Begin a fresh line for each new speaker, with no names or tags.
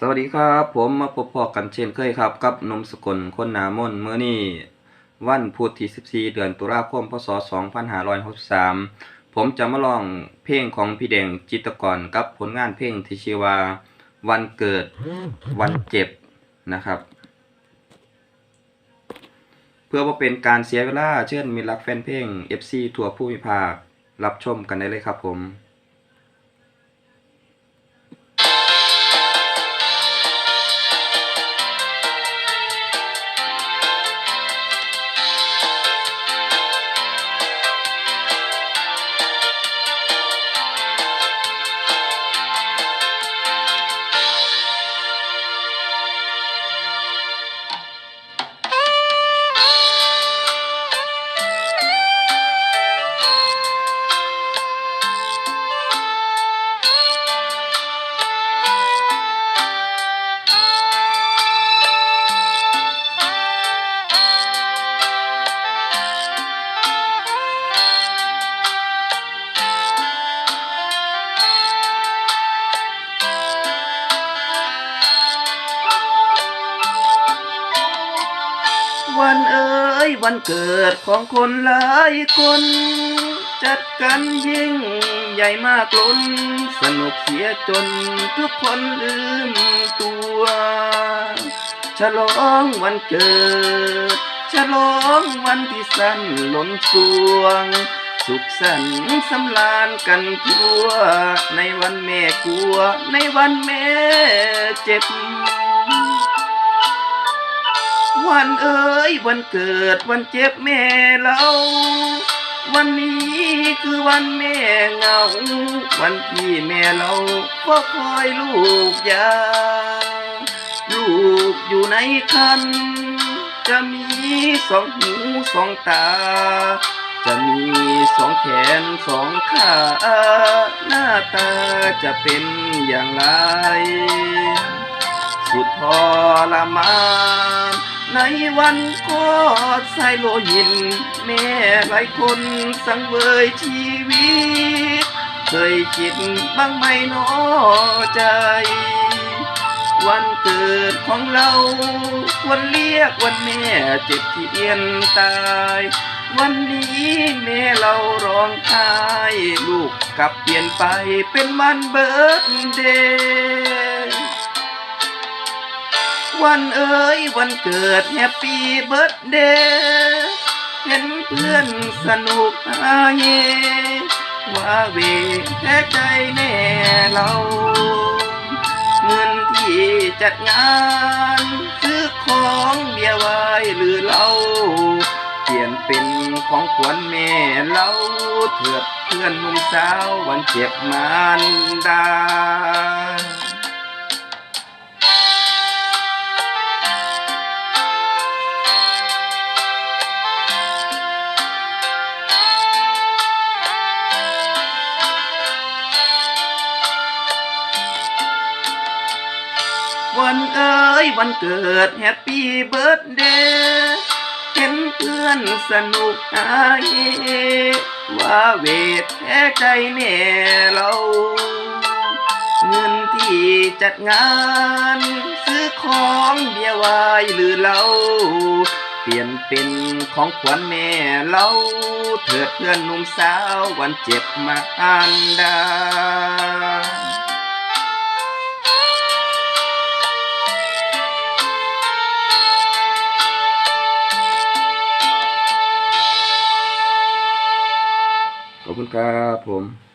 สวัสดีครับ ผมมาพบพอกันเช่นเคยครับ กับนมสกลคนหนามนเมื่อนี้วันพุธที่ 14 เดือนตุลาคม พศ 2563 ผมจะมาลองเพลงของพี่แดงจิตกรกับผลงานเพลงที่ชื่อว่า วันเกิดวันเจ็บนะครับ เพื่อว่าเป็นการเสียเวลาเชิญมีรักแฟนเพลง FC ทั่วผู้มีภาครับชมกันได้เลยครับผม วันเอ๋ยวันเกิดของคนหลายคน จัดกันยิ่งใหญ่มากล้น สนุกเสียจนทุกคนลืมตัว ฉลองวันเกิด ฉลองวันที่สั้นล้นสวง สุขสันต์สำราญกันทั่ว ในวันแม่กลัว ในวันแม่เจ็บ วันเอ๋ยวันเกิดวันเจ็บแม่เรา วันนี้คือวันแม่เงา วันที่แม่เราก็คอยลูกยาลูกอยู่ในคัน จะมีสองหูสองตา จะมีสองแขนสองขาหน้าตาจะเป็นอย่างไร สุดทรมาน ในวันกอดสายโลหิน แม่หลายคนสังเวยชีวิต เคยคิดบ้างไหมหนอใจ วันเกิดของเราควรเรียกวันแม่เจ็บที่เอียนตาย วันนี้แม่เราร้องไห้ลูกกลับเปลี่ยนไปเป็นวันเบิร์ดเดย์ วันเอ๋ยวันเกิดแฮปปี้เบิร์ดเดย์เห็นเพื่อนสนุกฮาเฮว่าเวแท้ใจแน่เรา เงินที่จัดงานซื้อของเบียร์ไว้หรือเรา เปลี่ยนเป็นของขวัญแม่เราเถิดเพื่อนหนุ่มสาววันเจ็บมารดา เอ๋ยวันเกิดแฮปปี้เบิร์ดเดย์เห็นเพื่อนสนุกฮาเฮว่าเวทแท้ใจแน่เรา เงินที่จัดงาน ซื้อของเบียร์ไวน์หรือเรา เปลี่ยนเป็นของขวัญแม่เราเถิดเพื่อนหนุ่มสาววันเจ็บมาอันดา คุณครับผม